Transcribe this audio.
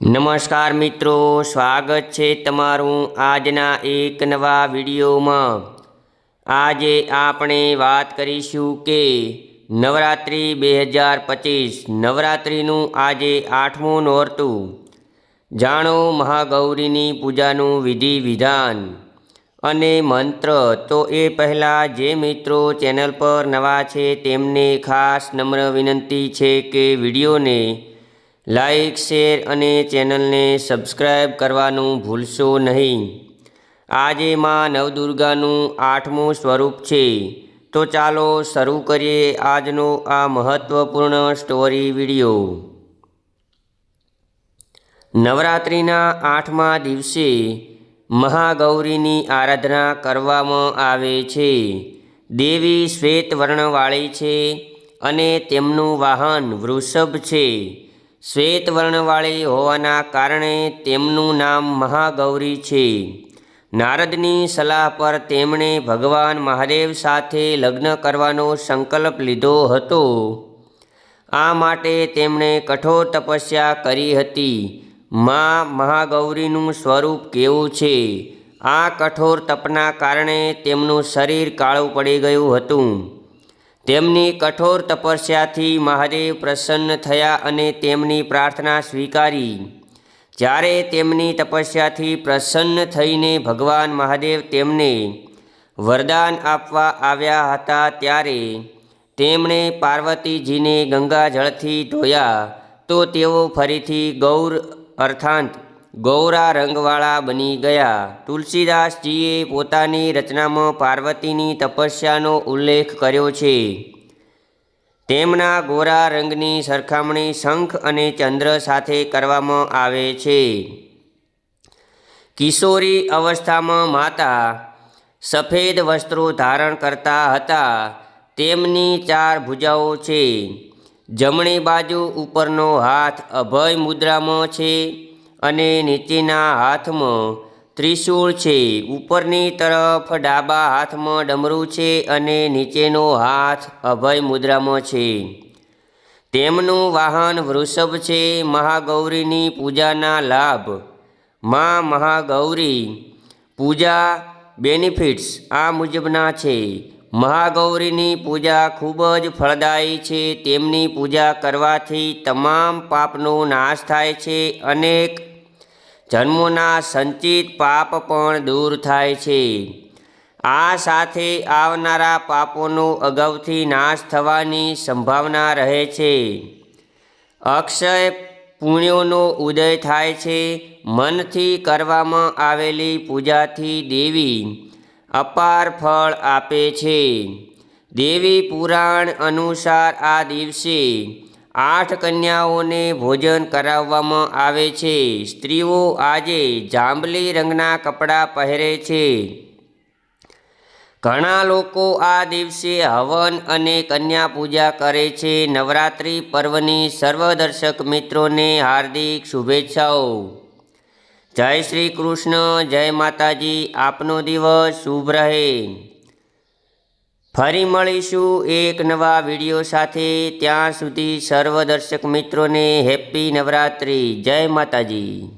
નમસ્કાર મિત્રો, સ્વાગત છે તમારું આજના એક નવા વિડીયોમાં. આજે આપણે વાત કરીશું કે નવરાત્રિ બે હજાર પચીસ, નવરાત્રિનું આજે આઠમું નોરતું. જાણો મહાગૌરીની પૂજાનું વિધિ વિધાન અને મંત્ર. તો એ પહેલાં જે મિત્રો ચેનલ પર નવા છે તેમને ખાસ નમ્ર વિનંતી છે કે વિડીયોને લાઈક, શેર અને ચેનલને સબસ્ક્રાઈબ કરવાનું ભૂલશો નહીં. આજે માં નવદુર્ગાનું આઠમું સ્વરૂપ છે. તો ચાલો શરૂ કરીએ આજનો આ મહત્ત્વપૂર્ણ સ્ટોરી વીડિયો. નવરાત્રિના આઠમા દિવસે મહાગૌરીની આરાધના કરવામાં આવે છે. દેવી શ્વેત વર્ણવાળી છે અને તેમનું વાહન વૃષભ છે. શ્વેત વર્ણવાળી હોવાના કારણે તેમનું નામ મહાગૌરી છે. નારદની સલાહ પર તેમણે ભગવાન મહાદેવ સાથે લગ્ન કરવાનો સંકલ્પ લીધો હતો. આ માટે તેમણે કઠોર તપસ્યા કરી હતી. માં મહાગૌરીનું સ્વરૂપ કેવું છે? આ કઠોર તપના કારણે તેમનું શરીર કાળું પડી ગયું હતું. તેમની કઠોર તપસ્યાથી મહાદેવ પ્રસન્ન થયા અને તેમની પ્રાર્થના સ્વીકારી. જ્યારે તેમની તપસ્યાથી પ્રસન્ન થઈને ભગવાન મહાદેવ તેમને વરદાન આપવા આવ્યા હતા ત્યારે તેમણે પાર્વતીજીને ગંગાજળથી ધોયા તો તેઓ ફરીથી ગૌર અર્થાંત ગૌરા રંગવાળા બની ગયા. તુલસીદાસજીએ પોતાની રચનામાં પાર્વતીની તપસ્યાનો ઉલ્લેખ કર્યો છે. તેમના ગોરા રંગની સરખામણી શંખ અને ચંદ્ર સાથે કરવામાં આવે છે. કિશોરી અવસ્થામાં માતા સફેદ વસ્ત્રો ધારણ કરતા હતા. તેમની ચાર ભુજાઓ છે. જમણી બાજુ ઉપરનો હાથ અભય મુદ્રામાં છે. અને નીચેના હાથમાં ત્રિશૂળ છે. ઉપરની તરફ ડાબા હાથમાં ડમરું છે અને નીચેનો હાથ અભય મુદ્રામાં છે. તેમનું વાહન વૃષભ છે. મહાગૌરીની પૂજાના લાભ. માં મહાગૌરી પૂજા બેનિફિટ્સ આ મુજબના છે. મહાગૌરીની પૂજા ખૂબ જ ફળદાયી છે. તેમની પૂજા કરવાથી તમામ પાપનો નાશ થાય છે. અનેક જન્મોના સંચિત પાપ પણ દૂર થાય છે. આ સાથે આવનારા પાપોનો અગાઉથી નાશ થવાની સંભાવના રહે છે. અક્ષય પુણ્યોનો ઉદય થાય છે. મનથી કરવામાં આવેલી પૂજાથી દેવી અપાર ફળ આપે છે. દેવી પુરાણ અનુસાર આ દિવસે આઠ કન્યાઓને ભોજન કરાવવામાં આવે છે. સ્ત્રીઓ આજે જાંબલી રંગના કપડાં પહેરે છે. ઘણા લોકો આ દિવસે હવન અને કન્યા પૂજા કરે છે. નવરાત્રિ પર્વની સર્વ દર્શક મિત્રોને હાર્દિક શુભેચ્છાઓ. જય શ્રી કૃષ્ણ, જય માતાજી. આપનો દિવસ શુભ રહે. ફરી મળીશું એક નવા વીડિયો સાથે. ત્યાં સુધી સર્વ દર્શક મિત્રોને હેપ્પી નવરાત્રિ. જય માતાજી.